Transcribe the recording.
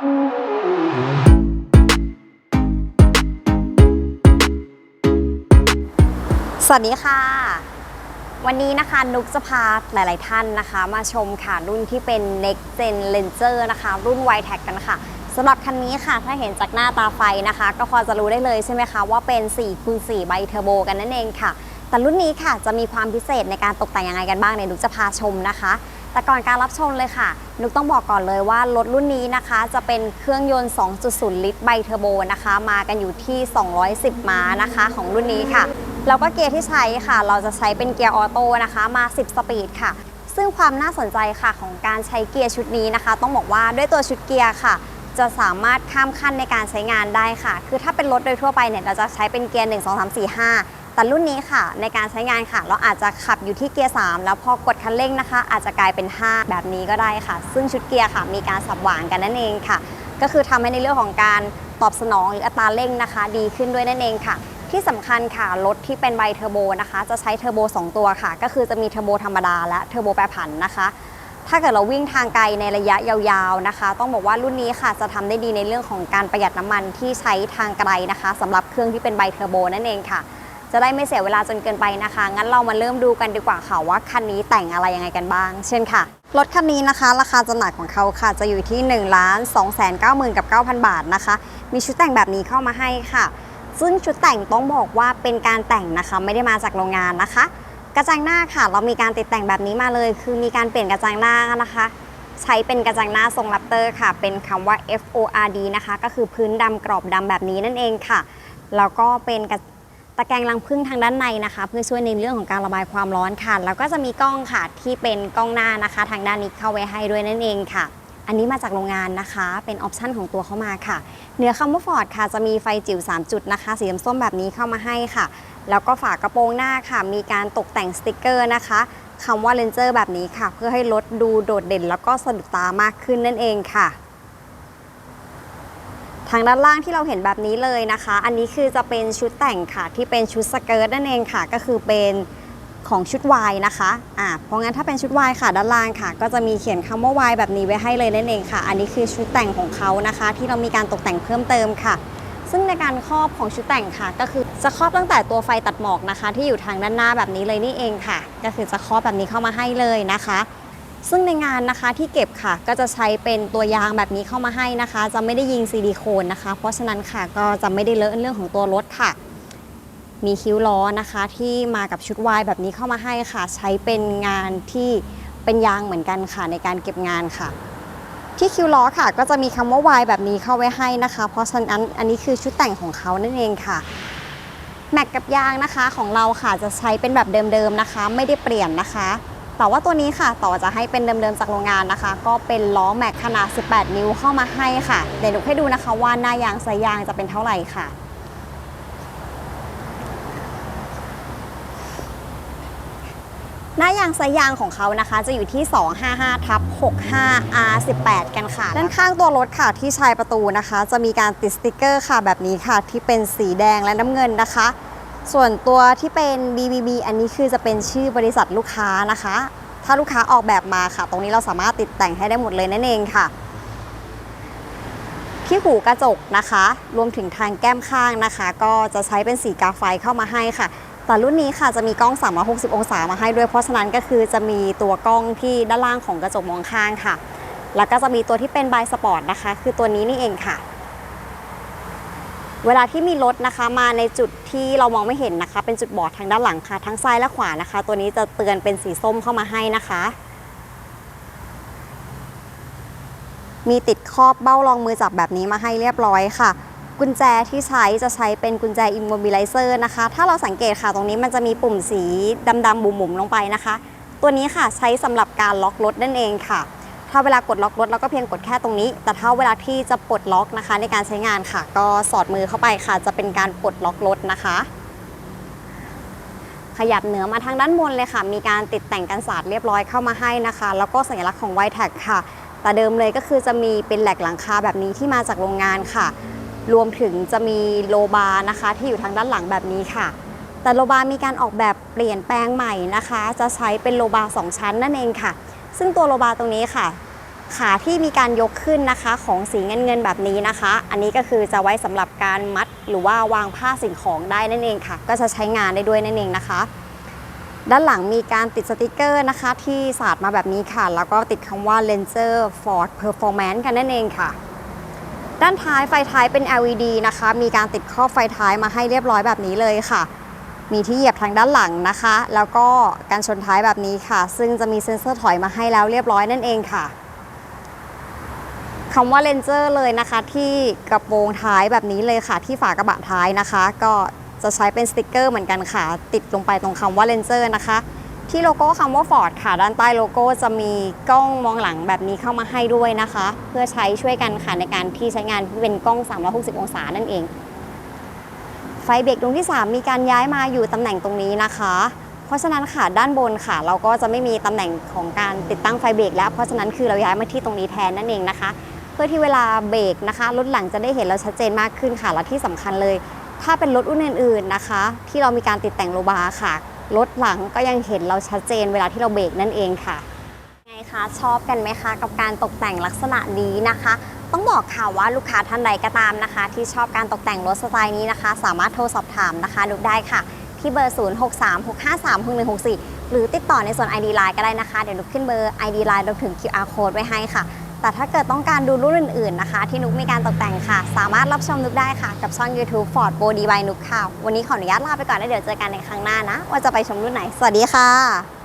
สวัสดีค่ะ วันนี้นะคะนุกจะพาหลาย ๆ ท่านนะคะ มาชมค่ะรุ่นที่เป็น Next Gen Ranger นะคะ รุ่น y t e c กันค่ะสำหรับคันนี้ค่ะ ถ้าเห็นจากหน้าตาไฟนะคะ ก็พอจะรู้ได้เลยใช่ไหมคะ ว่าเป็น4คูณ4ใบเทอร์โบกันนั่นเองค่ะ แต่รุ่นนี้ค่ะจะมีความพิเศษในการตกแต่งยังไงกันบ้างเนี่ยนุกจะพาชมนะคะ แต่ก่อนการรับชมเลยค่ะ นุกต้องบอกก่อนเลยว่ารถรุ่นนี้นะคะ จะเป็นเครื่องยนต์ 2.0 ลิตรไบเทอร์โบนะคะ มากันอยู่ที่ 210 ม้านะคะของรุ่นนี้ค่ะ แล้วก็เกียร์ที่ใช้ค่ะ เราจะใช้เป็นเกียร์ออโต้นะคะ มา 10 สปีดค่ะ ซึ่งความน่าสนใจค่ะของการใช้เกียร์ชุดนี้นะคะ ต้องบอกว่าด้วยตัวชุดเกียร์ค่ะ จะสามารถข้ามขั้นในการใช้งานได้ค่ะ คือถ้าเป็นรถโดยทั่วไปเนี่ยเราจะใช้เป็นเกียร์ 1 2 3 4 5 แต่รุ่นนี้ค่ะ ในการใช้งานค่ะ เราอาจจะขับอยู่ที่เกียร์ 3 แล้วพอกดคันเร่งนะคะ อาจจะกลายเป็น 5 แบบนี้ก็ได้ค่ะ ซึ่งชุดเกียร์ค่ะ มีการสับหว่างกันนั่นเองค่ะ ก็คือทำให้ในเรื่องของการตอบสนองหรืออัตราเร่งนะคะ ดีขึ้นด้วยนั่นเองค่ะ ที่สำคัญค่ะ รถที่เป็นไบเทอร์โบนะคะ จะใช้เทอร์โบ2 ตัวค่ะ ก็คือจะมีเทอร์โบธรรมดาและเทอร์โบแปรผันนะคะถ้าเกิดเราวิ่งทางไกลในระยะยาวๆนะคะ ต้องบอกว่ารุ่นนี้ค่ะจะทำได้ดีในเรื่องของการประหยัดน้ำมันที่ใช้ทางไกลนะคะสำหรับเครื่องที่เป็นไบเทอร์โบนั่นเองค่ะ จะได้ไม่เสียเวลาจนเกินไปนะคะ งั้นเรามาเริ่มดูกันดีกว่าค่ะว่าคันนี้แต่งอะไรยังไงกันบ้าง เช่นค่ะ รถคันนี้นะคะ ราคาจำหน่ายของเขาค่ะ จะอยู่ที่1 2 9 9 0 0 0กับ9,000บาทนะคะ มีชุดแต่งแบบนี้เข้ามาให้ค่ะ ซึ่งชุดแต่งต้องบอกว่าเป็นการแต่งนะคะ ไม่ได้มาจากโรงงานนะคะ กระจังหน้าค่ะ เรามีการติดแต่งแบบนี้มาเลย คือมีการเปลี่ยนกระจังหน้านะคะ ใช้เป็นกระจังหน้าทรงแรปเตอร์ค่ะ เป็นคำว่า FORD นะคะ ก็คือพื้นดำกรอบดำแบบนี้นั่นเองค่ะ แล้วก็เป็นกระ ตะแกรงรังผึ้งทางด้านในนะคะเพื่อช่วยในเรื่องของการระบายความร้อนค่ะ แล้วก็จะมีกล้องค่ะที่เป็นกล้องหน้านะคะ ทางด้านนี้เข้าไว้ให้ด้วยนั่นเองค่ะ อันนี้มาจากโรงงานนะคะ เป็นออปชั่นของตัวเข้ามาค่ะ เหนือคำว่าฟอร์ดค่ะจะมีไฟจิ๋ว3 จุดนะคะ สีส้มแบบนี้เข้ามาให้ค่ะ แล้วก็ฝากระโปรงหน้าค่ะ มีการตกแต่งสติกเกอร์นะคะคำว่าเลนเจอร์แบบนี้ค่ะ เพื่อให้รถดูโดดเด่น แล้วก็สะดุดตามากขึ้นนั่นเองค่ะ ทางด้านล่างที่เราเห็นแบบนี้เลยนะคะ อันนี้คือจะเป็นชุดแต่งค่ะ ที่เป็นชุดสเกิร์ตนั่นเองค่ะ ก็คือเป็นของชุดวายนะคะอ่าเพราะงั้นถ้าเป็นชุดวายค่ะ ด้านล่างค่ะ ก็จะมีเขียนคำว่าวายแบบนี้ไว้ให้เลยนั่นเองค่ะ อันนี้คือชุดแต่งของเขานะคะ ที่เรามีการตกแต่งเพิ่มเติมค่ะ ซึ่งในการครอบของชุดแต่งค่ะ ก็คือจะครอบตั้งแต่ตัวไฟตัดหมอกนะคะ ที่อยู่ทางด้านหน้าแบบนี้เลยนี่เองค่ะ ก็คือจะครอบแบบนี้เข้ามาให้เลยนะคะ ซึ่งในงานนะคะที่เก็บค่ะก็จะใช้เป็นตัวยางแบบนี้เข้ามาให้นะคะ จะไม่ได้ยิงซิลิโคนนะคะ เพราะฉะนั้นค่ะก็จะไม่ได้เลอะเรื่องของตัวรถค่ะ มีคิ้วล้อนะคะที่มากับชุดวายแบบนี้เข้ามาให้ค่ะ ใช้เป็นงานที่เป็นยางเหมือนกันค่ะในการเก็บงานค่ะ ที่คิ้วล้อค่ะ ก็จะมีคำว่าวายแบบนี้เข้าไว้ให้นะคะ เพราะฉะนั้นอันนี้คือชุดแต่งของเขานั่นเองค่ะแม็กกับยางนะคะของเราค่ะจะใช้เป็นแบบเดิมๆนะคะ ไม่ได้เปลี่ยนนะคะ แต่ว่าตัวนี้ค่ะ ต่อจะให้เป็นเดิมๆจากโรงงานนะคะ ก็เป็นล้อแม็กขนาด 18 นิ้วเข้ามาให้ค่ะ เดี๋ยวหนูให้ดูนะคะว่าหน้ายางสายยางจะเป็นเท่าไหร่ค่ะหน้ายางสายยางของเขานะคะ จะอยู่ที่ 255ทับ65 R18 กันค่ะ ด้านข้างตัวรถค่ะที่ชายประตูนะคะ จะมีการติดสติกเกอร์ค่ะแบบนี้ค่ะ ที่เป็นสีแดงและน้ำเงินนะคะ ส่วนตัวที่เป็น BBB อันนี้คือจะเป็นชื่อบริษัทลูกค้านะคะ ถ้าลูกค้าออกแบบมาค่ะ ตรงนี้เราสามารถติดแต่งให้ได้หมดเลยนั่นเองค่ะ ที่หูกระจกนะคะ รวมถึงทางแก้มข้างนะคะ ก็จะใช้เป็นสีกาไฟเข้ามาให้ค่ะแต่รุ่นนี้ค่ะจะมีกล้อง 360 องศามาให้ด้วย เพราะฉะนั้นก็คือจะมีตัวกล้องที่ด้านล่างของกระจกมองข้างค่ะ แล้วก็จะมีตัวที่เป็นบายสปอร์ตนะคะ คือตัวนี้นี่เองค่ะ เวลาที่มีรถนะคะมาในจุดที่เรามองไม่เห็นนะคะ เป็นจุดบอดทางด้านหลังค่ะ ทั้งซ้ายและขวานะคะ ตัวนี้จะเตือนเป็นสีส้มเข้ามาให้นะคะ มีติดครอบเบ้ารองมือจับแบบนี้มาให้เรียบร้อยค่ะ กุญแจที่ใช้จะใช้เป็นกุญแจ immobilizer นะคะ ถ้าเราสังเกตค่ะ ตรงนี้มันจะมีปุ่มสีดำๆบุ๋มๆลงไปนะคะ ตัวนี้ค่ะใช้สำหรับการล็อกรถนั่นเองค่ะ ถ้าเวลากดล็อกรถเราก็เพียงกดแค่ตรงนี้ แต่ถ้าเวลาที่จะปลดล็อกนะคะ ในการใช้งานค่ะ ก็สอดมือเข้าไปค่ะ จะเป็นการปลดล็อกรถนะคะ ขยับเหนือมาทางด้านบนเลยค่ะ มีการติดแต่งกันศาสตร์เรียบร้อยเข้ามาให้นะคะ แล้วก็สัญลักษณ์ของ y t a g ค่ะ แต่เดิมเลยก็คือจะมีเป็นแหลกหลังคาแบบนี้ที่มาจากโรงงานค่ะ รวมถึงจะมีโลบาร์นะคะ ที่อยู่ทางด้านหลังแบบนี้ค่ะแต่โลบามีการออกแบบเปลี่ยนแปลงใหม่นะคะ จะใช้เป็นโลบาร์สองชั้นนั่นเองค่ะ ซึ่งตัวโลบาตรงนี้ค่ะ ขาที่มีการยกขึ้นนะคะ ของสีเงินเงินแบบนี้นะคะ อันนี้ก็คือจะไว้สำหรับการมัดหรือว่าวางผ้าสิ่งของได้นั่นเองค่ะ ก็จะใช้งานได้ด้วยนั่นเองนะคะ ด้านหลังมีการติดสติกเกอร์นะคะ ที่สาดมาแบบนี้ค่ะ แล้วก็ติดคำว่า Lenser Ford Performance กันนั่นเองค่ะด้านท้ายไฟท้ายเป็น LED นะคะ มีการติดครอบไฟท้ายมาให้เรียบร้อยแบบนี้เลยค่ะ มีที่เหยียบทางด้านหลังนะคะ แล้วก็การชนท้ายแบบนี้ค่ะ ซึ่งจะมีเซ็นเซอร์ถอยมาให้แล้วเรียบร้อยนั่นเองค่ะคำว่าเลนเจอร์เลยนะคะ ที่กระโปรงท้ายแบบนี้เลยค่ะ ที่ฝากระบะท้ายนะคะ ก็จะใช้เป็นสติกเกอร์เหมือนกันค่ะ ติดลงไปตรงคำว่าเลนเจอร์นะคะ ที่โลโก้คำว่า Ford ค่ะ ด้านใต้โลโก้จะมีกล้องมองหลังแบบนี้เข้ามาให้ด้วยนะคะ เพื่อใช้ช่วยกันค่ะในการที่ใช้งานเป็นกล้อง 360 องศานั่นเอง ฟเบรกดวงที่ 3 มีการย้ายมาอยู่ตำแหน่งตรงนี้นะคะ เพราะฉะนั้นค่ะด้านบนค่ะ เราก็จะไม่มีตำแหน่งของการติดตั้งไฟเบรกแล้ว เพราะฉะนั้นคือเราย้ายมาที่ตรงนี้แทนนั่นเองนะคะ เพื่อที่เวลาเบรกนะคะรถหลังจะได้เห็นเราชัดเจนมากขึ้นค่ะและที่สำคัญเลย ถ้าเป็นรถรุ่นอื่นๆนะคะ ที่เรามีการติดแต่งโลบาค่ะรถหลังก็ยังเห็นเราชัดเจนเวลาที่เราเบรกนั่นเองค่ะไงคะชอบกันไหมคะกับการตกแต่งลักษณะนี้นะคะ ต้องบอกค่ะว่าลูกค้าท่านใดก็ตามนะคะ ที่ชอบการตกแต่งรถสไตล์นี้นะคะ สามารถโทรสอบถามนะคะนุกได้ค่ะ ที่เบอร์ 0636536164 หรือติดต่อในส่วน ID Line ก็ได้นะคะ เดี๋ยวนุกขึ้นเบอร์ ID Line รวมถึง QR Code ไว้ให้ค่ะ แต่ถ้าเกิดต้องการดูรุ่นอื่นๆนะคะ ที่นุกมีการตกแต่งค่ะ สามารถรับชมนุกได้ค่ะ กับช่อง YouTube Ford Body by นุกค่ะ วันนี้ขออนุญาตลาไปก่อนแล้วเดี๋ยวเจอกันในครั้งหน้านะ ว่าจะไปชมรุ่นไหน สวัสดีค่ะ